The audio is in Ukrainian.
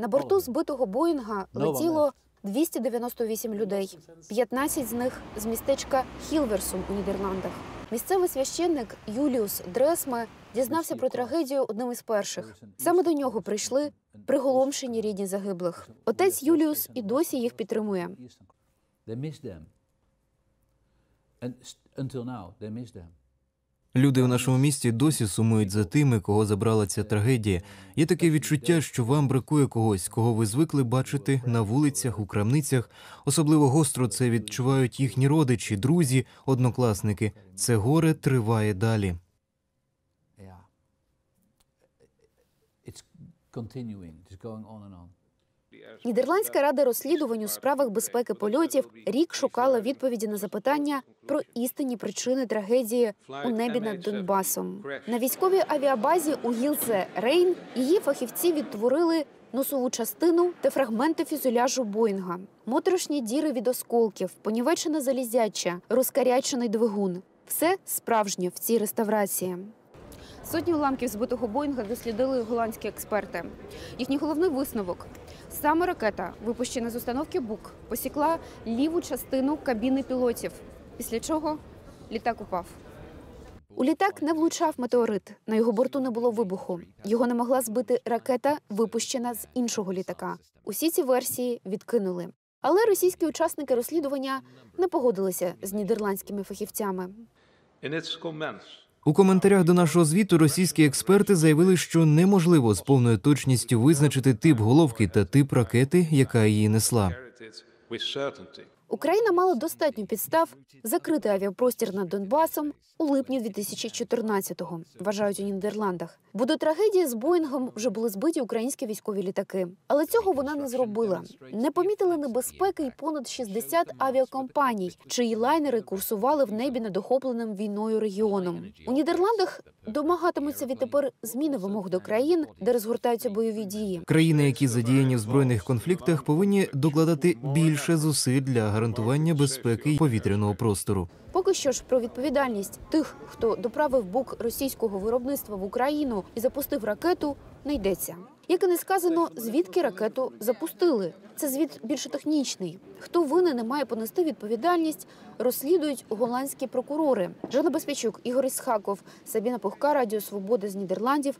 На борту збитого Боїнга летіло 298 людей. 15 з них з містечка Хілверсум у Нідерландах. Місцевий священник Юліус Дресме дізнався про трагедію одним із перших. Саме до нього прийшли приголомшені рідні загиблих. Отець Юліус і досі їх підтримує. They miss them. And until now, they miss them. Люди в нашому місті досі сумують за тими, кого забрала ця трагедія. Є таке відчуття, що вам бракує когось, кого ви звикли бачити на вулицях, у крамницях. Особливо гостро це відчувають їхні родичі, друзі, однокласники. Це горе триває далі. It's continuing. It's going on and on. Нідерландська рада розслідувань у справах безпеки польотів рік шукала відповіді на запитання про істинні причини трагедії у небі над Донбасом. На військовій авіабазі у Гілзе Рейн її фахівці відтворили носову частину та фрагменти фюзеляжу Боїнга, моторошні діри від осколків, понівечене залізяча, розкарячений двигун. Все справжнє в цій реставрації. Сотні уламків збитого Боїнга дослідили голландські експерти. Їхній головний висновок саме ракета, випущена з установки БУК, посікла ліву частину кабіни пілотів, після чого літак упав. У літак не влучав метеорит. На його борту не було вибуху. Його не могла збити ракета, випущена з іншого літака. Усі ці версії відкинули. Але російські учасники розслідування не погодилися з нідерландськими фахівцями. У коментарях до нашого звіту російські експерти заявили, що неможливо з повною точністю визначити тип головки та тип ракети, яка її несла. Україна мала достатньо підстав закрити авіапростір над Донбасом у липні 2014-го, вважають у Нідерландах. Бо до трагедії з Боїнгом вже були збиті українські військові літаки. Але цього вона не зробила. Не помітили небезпеки й понад 60 авіакомпаній, чиї лайнери курсували в небі над охопленим війною регіоном. У Нідерландах домагатимуться відтепер зміни вимог до країн, де розгортаються бойові дії. Країни, які задіяні в збройних конфліктах, повинні докладати більше зусиль для гарантування безпеки повітряного простору. Поки що ж про відповідальність тих, хто доправив бук російського виробництва в Україну і запустив ракету, не йдеться. Як і не сказано, звідки ракету запустили. Це звіт більше технічний. Хто винен не має понести відповідальність, розслідують голландські прокурори. Жанна Безпечук, Ігор Ісхаков, Сабіна Пухка, Радіо Свобода з Нідерландів,